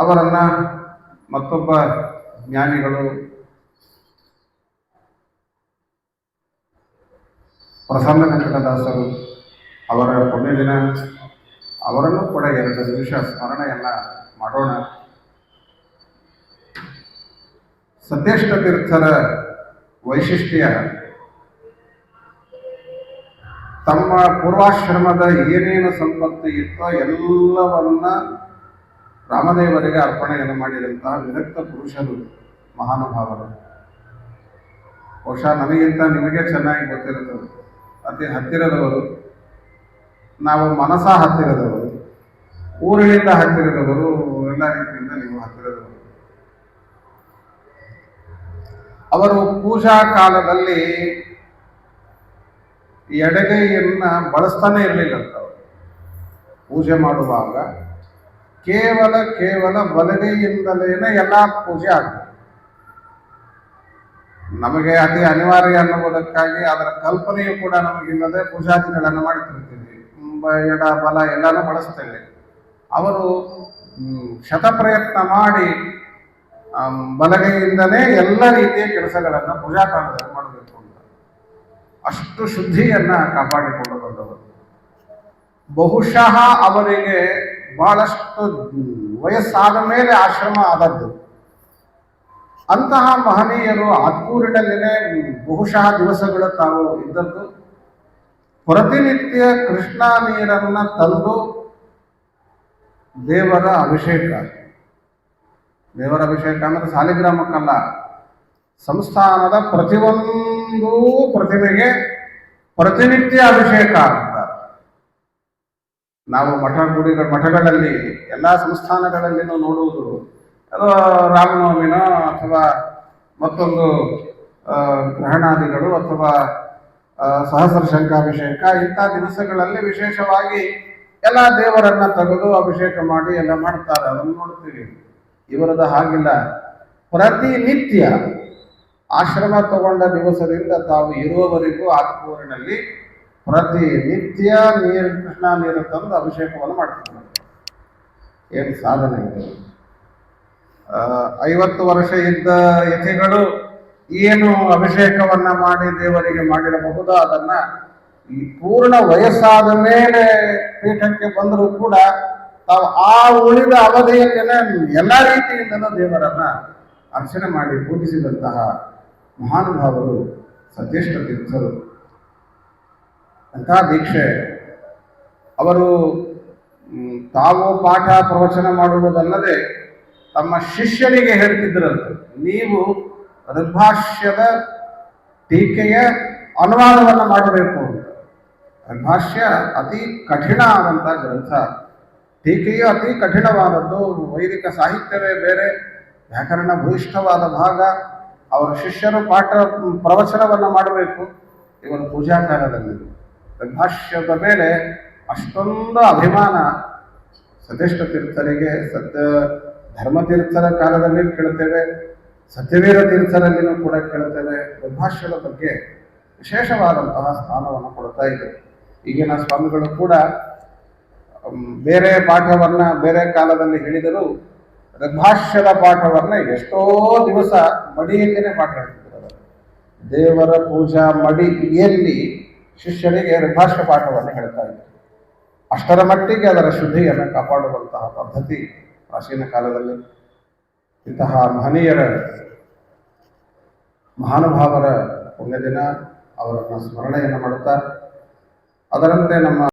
ಅವರನ್ನ ಮತ್ತೊಬ್ಬ ಜ್ಞಾನಿಗಳು ಪ್ರಸನ್ನ ವೆಂಕಟದಾಸರು ಅವರ ಕೊನೆ ದಿನ ಅವರನ್ನು ಕೂಡ ಎರಡು ನಿಮಿಷ ಸ್ಮರಣೆಯನ್ನ ಮಾಡೋಣ. ಸದ್ಯಷ್ಟ ತೀರ್ಥರ ವೈಶಿಷ್ಟ್ಯ, ತಮ್ಮ ಪೂರ್ವಾಶ್ರಮದ ಏನೇನು ಸಂಪತ್ತು ಇತ್ತೋ ಎಲ್ಲವನ್ನ ರಾಮದೇವರಿಗೆ ಅರ್ಪಣೆಯನ್ನು ಮಾಡಿದಂತಹ ವಿರಕ್ತ ಪುರುಷರು ಮಹಾನುಭಾವರು. ಬಹುಶಃ ನನಗಿಂತ ನಿಮಗೆ ಚೆನ್ನಾಗಿ ಗೊತ್ತಿರುತ್ತದೆ. ಅತಿ ಹತ್ತಿರದವರು, ನಾವು ಮನಸ ಹತ್ತಿರದವರು, ಊರಿನಿಂದ ಹತ್ತಿರದವರು, ಎಲ್ಲ ರೀತಿಯಿಂದ ನೀವು ಹತ್ತಿರದವರು. ಅವರು ಪೂಜಾ ಕಾಲದಲ್ಲಿ ಎಡಗೈಯನ್ನ ಬಳಸ್ತಾನೆ ಇರಲಿಲ್ಲ ಅವರು. ಪೂಜೆ ಮಾಡುವಾಗ ಕೇವಲ ಕೇವಲ ಬಲಗೈಯಿಂದಲೇನೆ ಎಲ್ಲ ಪೂಜೆ ಆಗ್ತದೆ ನಮಗೆ ಅತಿ ಅನಿವಾರ್ಯ ಅನ್ನುವುದಕ್ಕಾಗಿ ಅದರ ಕಲ್ಪನೆಯು ಕೂಡ ನಮಗಿಲ್ಲದೆ ಪೂಜಾದಿಗಳನ್ನು ಮಾಡ್ತಿರ್ತೀವಿ. ಎಡ, ಬಲ ಎಲ್ಲನೂ ಬಳಸ್ತೇವೆ. ಅವರು ಶತಪ್ರಯತ್ನ ಮಾಡಿ ಬಲಗೈಯಿಂದಲೇ ಎಲ್ಲ ರೀತಿಯ ಕೆಲಸಗಳನ್ನು ಪೂಜಾ ಕಾಲದಲ್ಲಿ ಮಾಡಬೇಕು ಅಂತ. ಅಷ್ಟು ಶುದ್ಧಿಯನ್ನು ಕಾಪಾಡಿಕೊಂಡು ಬಂದವರು. ಬಹುಶಃ ಅವರಿಗೆ ಬಹಳಷ್ಟು ವಯಸ್ಸಾದ ಮೇಲೆ ಆಶ್ರಮ ಆದದ್ದು. ಅಂತಹ ಮಹನೀಯರು ಆತ್ಮೂರಿನಲ್ಲಿನೇ ಬಹುಶಃ ದಿವಸಗಳು ತಾವು ಇದ್ದದ್ದು. ಪ್ರತಿನಿತ್ಯ ಕೃಷ್ಣ ನೀರನ್ನ ತಂದು ದೇವರ ಅಭಿಷೇಕ. ದೇವರ ಅಭಿಷೇಕ ಅಂದ್ರೆ ಸಾಲಿಗ್ರಾಮಕ್ಕಲ್ಲ. ಸಂಸ್ಥಾನದ ಪ್ರತಿಯೊಂದು ಪ್ರತಿಮೆಗೆ ಪ್ರತಿನಿತ್ಯ ಅಭಿಷೇಕ. ನಾವು ಮಠ ಗುಡಿಗಳ ಮಠಗಳಲ್ಲಿ ಎಲ್ಲ ಸಂಸ್ಥಾನಗಳಲ್ಲಿನೂ ನೋಡುವುದು ಅದು ರಾಮನವಮಿನೋ ಅಥವಾ ಮತ್ತೊಂದು ಗ್ರಹಣಾದಿಗಳು ಅಥವಾ ಸಹಸ್ರ ಶಂಖಾಭಿಷೇಕ, ಇಂಥ ದಿವಸಗಳಲ್ಲಿ ವಿಶೇಷವಾಗಿ ಎಲ್ಲ ದೇವರನ್ನ ತೆಗೆದು ಅಭಿಷೇಕ ಮಾಡಿ ಎಲ್ಲ ಮಾಡ್ತಾರೆ. ಅದನ್ನು ನೋಡ್ತೀವಿ. ಇವರದ ಹಾಗಿಲ್ಲ. ಪ್ರತಿನಿತ್ಯ ಆಶ್ರಮ ತಗೊಂಡ ದಿವಸದಿಂದ ತಾವು ಇರುವವರೆಗೂ ಆತ್ಮೂರಿನಲ್ಲಿ ಪ್ರತಿನಿತ್ಯ ನೀರು, ಕೃಷ್ಣ ನೀರು ತಂದು ಅಭಿಷೇಕವನ್ನು ಮಾಡ್ತಾರೆ ಏನು ಸಾಧನೆ ಇದೆ? ಐವತ್ತು ವರ್ಷ ಇದ್ದ ಯತಿಗಳು ಏನು ಅಭಿಷೇಕವನ್ನ ಮಾಡಿ ದೇವರಿಗೆ ಮಾಡಿರಬಹುದು ಅದನ್ನ ಈ ಪೂರ್ಣ ವಯಸ್ಸಾದ ಮೇಲೆ ಪೀಠಕ್ಕೆ ಬಂದರೂ ಕೂಡ ತಾವು ಆ ಉಳಿದ ಅವಧಿಯಲ್ಲೇನೆ ಎಲ್ಲ ರೀತಿಯಿಂದಲೂ ದೇವರನ್ನ ಅರ್ಚನೆ ಮಾಡಿ ಪೂಜಿಸಿದಂತಹ ಮಹಾನುಭಾವರು ಸತ್ಯಷ್ಟ ತೀರ್ಥರು ಅಂತಹ ದೀಕ್ಷೆ ಅವರು ತಾವು ಪಾಠ ಪ್ರವಚನ ಮಾಡುವುದಲ್ಲದೆ ತಮ್ಮ ಶಿಷ್ಯನಿಗೆ ಹೇಳ್ತಿದ್ರಂತೆ, ನೀವು ಋಗ್ಭಾಷ್ಯದ ಟೀಕೆಯ ಅನುವಾದವನ್ನು ಮಾಡಬೇಕು ಅಂತ. ಋಗ್ಭಾಷ್ಯ ಅತಿ ಕಠಿಣ ಆದಂಥ ಗ್ರಂಥ. ಟೀಕೆಯು ಅತಿ ಕಠಿಣವಾದದ್ದು, ವೈದಿಕ ಸಾಹಿತ್ಯವೇ ಬೇರೆ, ವ್ಯಾಕರಣ ಭೂಯಿಷ್ಠವಾದ ಭಾಗ. ಅವರ ಶಿಷ್ಯರು ಪಾಠ, ಪ್ರವಚನವನ್ನು ಮಾಡಬೇಕು. ಇವನು ಪೂಜಾ ಋಗ್ಭಾಷ್ಯದ ಮೇಲೆ ಅಷ್ಟೊಂದು ಅಭಿಮಾನ ಸತೀಷ್ಠ ತೀರ್ಥರಿಗೆ ಸತ್ಯ ಧರ್ಮತೀರ್ಥರ ಕಾಲದಲ್ಲಿ ಕೇಳ್ತೇವೆ ಸತ್ಯವೀರ ತೀರ್ಥರಲ್ಲಿನೂ ಕೂಡ ಕೇಳ್ತೇವೆ ಋಗ್ಭಾಷ್ಯದ ಬಗ್ಗೆ ವಿಶೇಷವಾದಂತಹ ಸ್ಥಾನವನ್ನು ಕೊಡ್ತಾ ಇದೆ. ಈಗಿನ ಸ್ವಾಮಿಗಳು ಕೂಡ ಬೇರೆ ಪಾಠವನ್ನ ಬೇರೆ ಕಾಲದಲ್ಲಿ ಹೇಳಿದರೂ ಋಗ್ಭಾಷ್ಯದ ಪಾಠವನ್ನ ಎಷ್ಟೋ ದಿವಸ ಮಡಿಯಲ್ಲಿನೇ ಹೇಳ್ತಿದ್ದಾರೆ. ದೇವರ ಪೂಜಾ ಮಡಿಯಲ್ಲಿ ಶಿಷ್ಯರಿಗೆ ಋಗ್ಭಾಷ್ಯ ಪಾಠವನ್ನು ಹೇಳ್ತಾ ಇದ್ದರು. ಅಷ್ಟರ ಮಟ್ಟಿಗೆ ಅದರ ಶುದ್ಧಿಯನ್ನು ಕಾಪಾಡುವಂತಹ ಪದ್ಧತಿ ಪ್ರಾಚೀನ ಕಾಲದಲ್ಲಿ. ಇಂತಹ ಮಹನೀಯರ ಮಹಾನುಭಾವರ ಪುಣ್ಯದಿನ ಅವರನ್ನು ಸ್ಮರಣೆಯನ್ನು ಮಾಡುತ್ತಾ, ಅದರಂತೆ ನಮ್ಮ